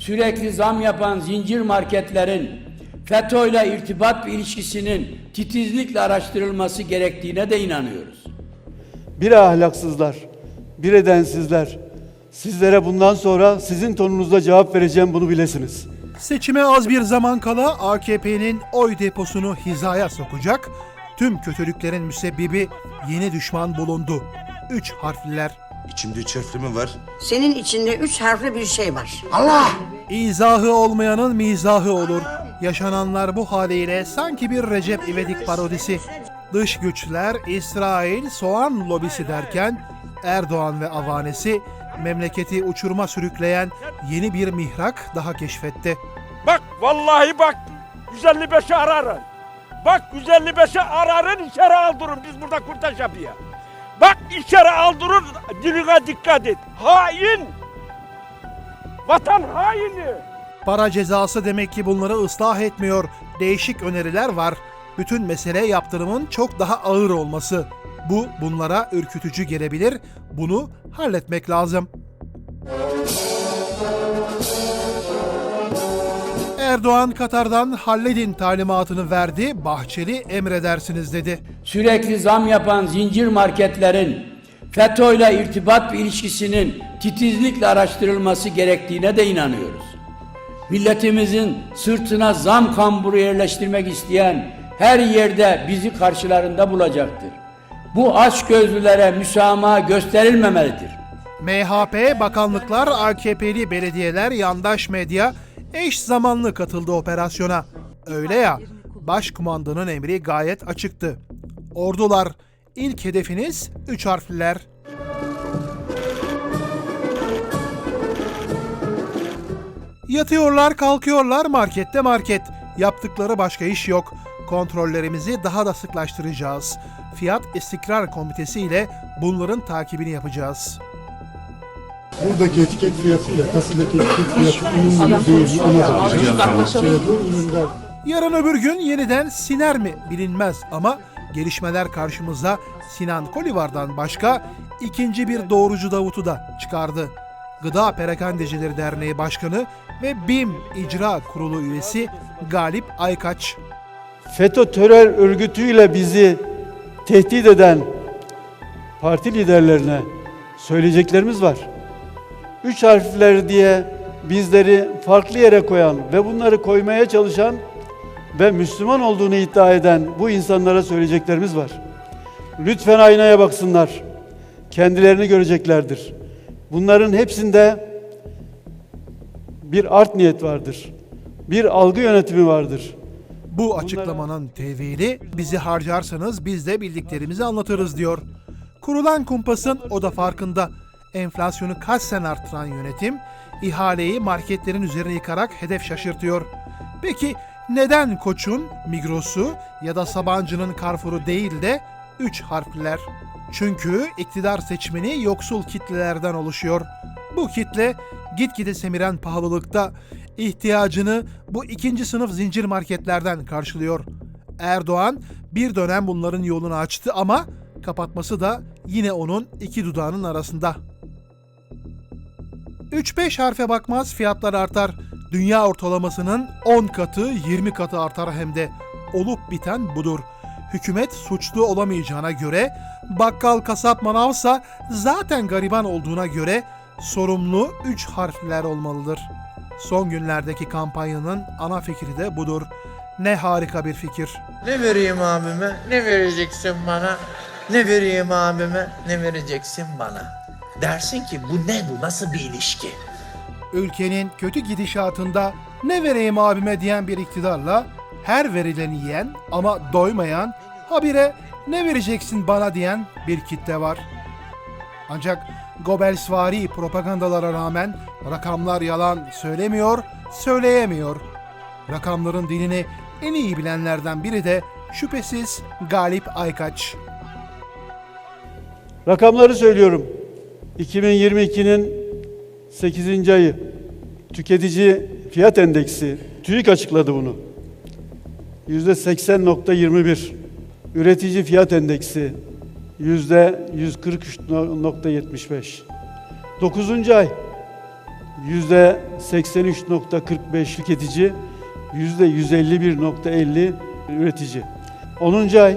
sürekli zam yapan zincir marketlerin FETÖ ile irtibat ilişkisinin titizlikle araştırılması gerektiğine de inanıyoruz. Bir ahlaksızlar, bir edensizler. Sizlere bundan sonra sizin tonunuzda cevap vereceğim bunu bilesiniz. Seçime az bir zaman kala AKP'nin oy deposunu hizaya sokacak, tüm kötülüklerin müsebbibi yeni düşman bulundu. Üç harfliler. İçimde üç harfli mi var? Senin içinde üç harfli bir şey var. İzahı olmayanın mizahı olur. Yaşananlar bu haliyle sanki bir Recep İvedik parodisi. Dış güçler, İsrail, soğan lobisi derken Erdoğan ve avanesi memleketi uçuruma sürükleyen yeni bir mihrak daha keşfetti. Bak vallahi bak 155'i ararın. Bak 155'i ararın içeri aldırın biz burada kurtaş yapıyor. Bak içeri aldırın diline dikkat et. Hain. Vatan haini. Para cezası demek ki bunları ıslah etmiyor. Değişik öneriler var. Bütün mesele yaptırımın çok daha ağır olması. Bu bunlara ürkütücü gelebilir. Bunu halletmek lazım. Erdoğan Katar'dan halledin talimatını verdi. Bahçeli emredersiniz dedi. Sürekli zam yapan zincir marketlerin FETÖ ile irtibat ilişkisinin titizlikle araştırılması gerektiğine de inanıyoruz. Milletimizin sırtına zam kamburu yerleştirmek isteyen her yerde bizi karşılarında bulacaktır. Bu açgözlülere müsamaha gösterilmemelidir. MHP, bakanlıklar, AKP'li belediyeler, yandaş medya eş zamanlı katıldı operasyona. Öyle ya, başkumandanın emri gayet açıktı. Ordular, ilk hedefiniz üç harfliler. Yatıyorlar, kalkıyorlar markette market. Yaptıkları başka iş yok. Kontrollerimizi daha da sıklaştıracağız. Fiyat İstikrar Komitesi ile bunların takibini yapacağız. Buradaki etiket fiyatıyla kasadaki etiket fiyatı uyumlu değil mi ona bakacağız. Şey, bu ürünler Yarın öbür gün yeniden siner mi bilinmez ama gelişmeler karşımıza Sinan Kolivar'dan başka ikinci bir doğrucu Davut'u da çıkardı. Gıda Perakendecileri Derneği Başkanı ve BİM İcra Kurulu üyesi Galip Aykaç. FETÖ terör örgütüyle bizi tehdit eden parti liderlerine söyleyeceklerimiz var. Üç harfler diye bizleri farklı yere koyan ve bunları koymaya çalışan ve Müslüman olduğunu iddia eden bu insanlara söyleyeceklerimiz var. Lütfen aynaya baksınlar. Kendilerini göreceklerdir. Bunların hepsinde bir art niyet vardır. Bir algı yönetimi vardır. Bu açıklamanın tevili bizi harcarsanız biz de bildiklerimizi anlatırız diyor. Kurulan kumpasın o da farkında. Enflasyonu kaç sen arttıran yönetim ihaleyi marketlerin üzerine yıkarak hedef şaşırtıyor. Peki neden Koç'un Migros'u ya da Sabancı'nın Carrefour'u değil de 3 harfliler? Çünkü iktidar seçmeni yoksul kitlelerden oluşuyor. Bu kitle gitgide semiren pahalılıkta ihtiyacını bu ikinci sınıf zincir marketlerden karşılıyor. Erdoğan bir dönem bunların yolunu açtı ama kapatması da yine onun iki dudağının arasında. 3-5 harfe bakmaz fiyatlar artar. Dünya ortalamasının 10 katı 20 katı artar hem de. Olup biten budur. Hükümet suçlu olamayacağına göre, bakkal kasap manavsa zaten gariban olduğuna göre sorumlu 3 harfler olmalıdır. Son günlerdeki kampanyanın ana fikri de budur. Ne harika bir fikir. Ne vereyim abime? Ne vereceksin bana? Ne vereyim abime? Ne vereceksin bana? Dersin ki bu ne bu? Nasıl bir ilişki? ülkenin kötü gidişatında ne vereyim abime diyen bir iktidarla her verileni yiyen ama doymayan habire ne vereceksin bana diyen bir kitle var. Ancak Gobelsvari propagandalara rağmen rakamlar yalan söylemiyor, söyleyemiyor. Rakamların dilini en iyi bilenlerden biri de şüphesiz Galip Aykaç. Rakamları söylüyorum. 2022'nin 8. ayı tüketici fiyat endeksi TÜİK açıkladı bunu. %80.21. Üretici fiyat endeksi %143.75. 9. ay %83.45 tüketici, %151.50 üretici. 10. ay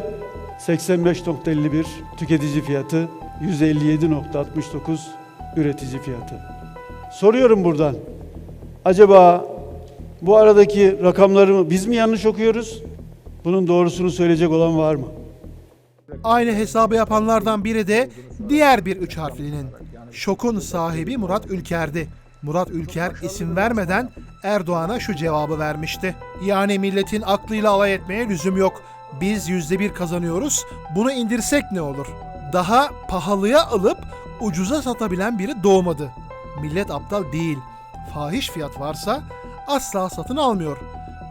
85.51 tüketici fiyatı, 157.69 üretici fiyatı. Soruyorum buradan. Acaba bu aradaki rakamları biz mi yanlış okuyoruz? Bunun doğrusunu söyleyecek olan var mı? Aynı hesabı yapanlardan biri de diğer bir üç harflinin. Şokun sahibi Murat Ülker'di. Murat Ülker isim vermeden Erdoğan'a şu cevabı vermişti. Yani milletin aklıyla alay etmeye lüzum yok. Biz yüzde bir kazanıyoruz. Bunu indirsek ne olur? Daha pahalıya alıp ucuza satabilen biri doğmadı. Millet aptal değil. Fahiş fiyat varsa asla satın almıyor.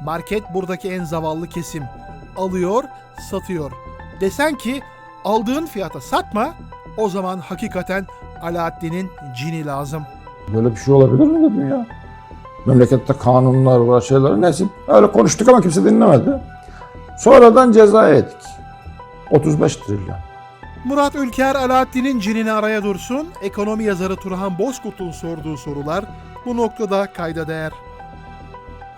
Market buradaki en zavallı kesim. Alıyor, satıyor. Desen ki aldığın fiyata satma, o zaman hakikaten Alaaddin'in cini lazım. Böyle bir şey olabilir mi dedim ya. Memlekette kanunlar var, şeyler neyse. Öyle konuştuk ama kimse dinlemedi. Sonradan ceza yedik. 35 trilyon. Murat Ülker Alaaddin'in cinini araya dursun, ekonomi yazarı Turhan Bozkurt'un sorduğu sorular bu noktada kayda değer.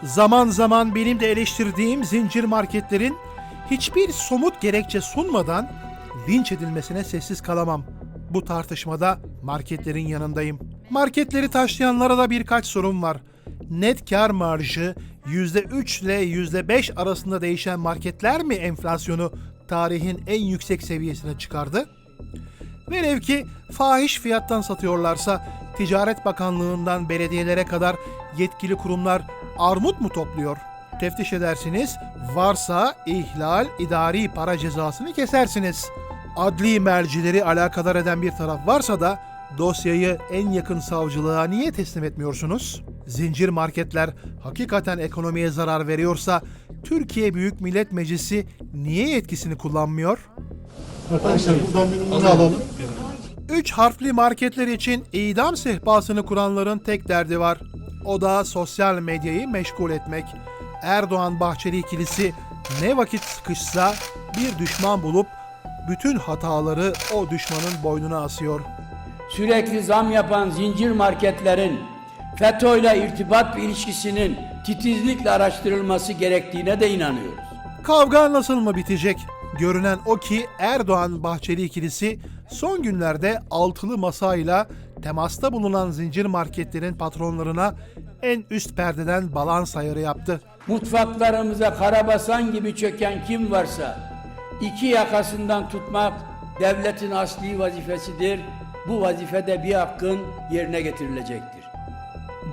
Zaman zaman benim de eleştirdiğim zincir marketlerin hiçbir somut gerekçe sunmadan linç edilmesine sessiz kalamam. Bu tartışmada marketlerin yanındayım. Marketleri taşlayanlara da birkaç sorun var. Net kar marjı %3 ile %5 arasında değişen marketler mi enflasyonu tarihin en yüksek seviyesine çıkardı? Velev ki fahiş fiyattan satıyorlarsa Ticaret Bakanlığı'ndan belediyelere kadar yetkili kurumlar armut mu topluyor? Teftiş edersiniz, varsa ihlal idari para cezasını kesersiniz. Adli mercileri alakadar eden bir taraf varsa da dosyayı en yakın savcılığa niye teslim etmiyorsunuz? Zincir marketler hakikaten ekonomiye zarar veriyorsa Türkiye Büyük Millet Meclisi niye yetkisini kullanmıyor? Arkadaşlar buradan bir numara alalım. Üç harfli marketler için idam sehpasını kuranların tek derdi var. O da sosyal medyayı meşgul etmek. Erdoğan Bahçeli ikilisi ne vakit sıkışsa bir düşman bulup bütün hataları o düşmanın boynuna asıyor. Sürekli zam yapan zincir marketlerin FETÖ ile irtibat ilişkisinin titizlikle araştırılması gerektiğine de inanıyoruz. Kavga nasıl mı bitecek? Görünen o ki Erdoğan Bahçeli ikilisi son günlerde altılı masayla temasta bulunan zincir marketlerin patronlarına en üst perdeden balans ayarı yaptı. Mutfaklarımıza karabasan gibi çöken kim varsa iki yakasından tutmak devletin asli vazifesidir. Bu vazifede bir hakkın yerine getirilecektir.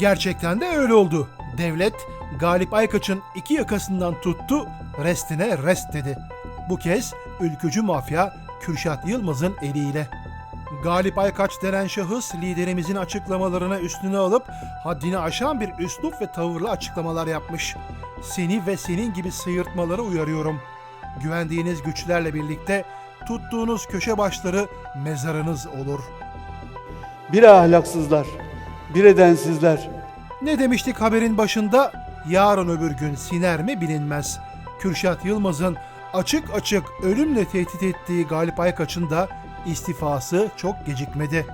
Gerçekten de öyle oldu. Devlet Galip Aykaç'ın iki yakasından tuttu, restine rest dedi. Bu kez ülkücü mafya Kürşat Yılmaz'ın eliyle. Galip Aykaç denen şahıs liderimizin açıklamalarına üstüne alıp haddini aşan bir üslup ve tavırla açıklamalar yapmış. Seni ve senin gibi sıyırtmaları uyarıyorum. Güvendiğiniz güçlerle birlikte tuttuğunuz köşe başları mezarınız olur. Bir ahlaksızlar, bir edensizler, Ne demiştik haberin başında? Yarın öbür gün siner mi bilinmez. Kürşat Yılmaz'ın açık açık ölümle tehdit ettiği Galip Aykaç'ın da istifası çok gecikmedi.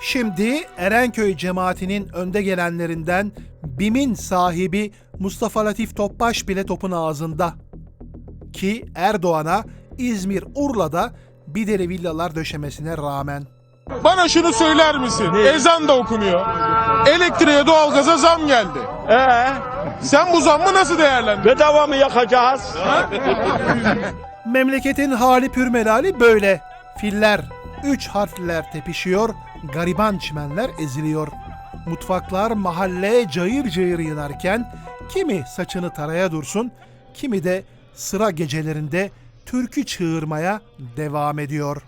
Şimdi Erenköy cemaatinin önde gelenlerinden BİM'in sahibi Mustafa Latif Topbaş bile topun ağzında. Ki Erdoğan'a İzmir Urla'da bir deri villalar döşemesine rağmen. Bana şunu söyler misin? Ezan da okunuyor. Elektriğe, doğalgaza zam geldi. Ee, Sen bu zammı nasıl değerlendirdin? bedava mı yakacağız? Memleketin hali pürmelali böyle. Filler, üç harfliler tepişiyor, gariban çimenler eziliyor. Mutfaklar mahalle cayır cayır yanarken kimi saçını taraya dursun, kimi de sıra gecelerinde türkü çığırmaya devam ediyor.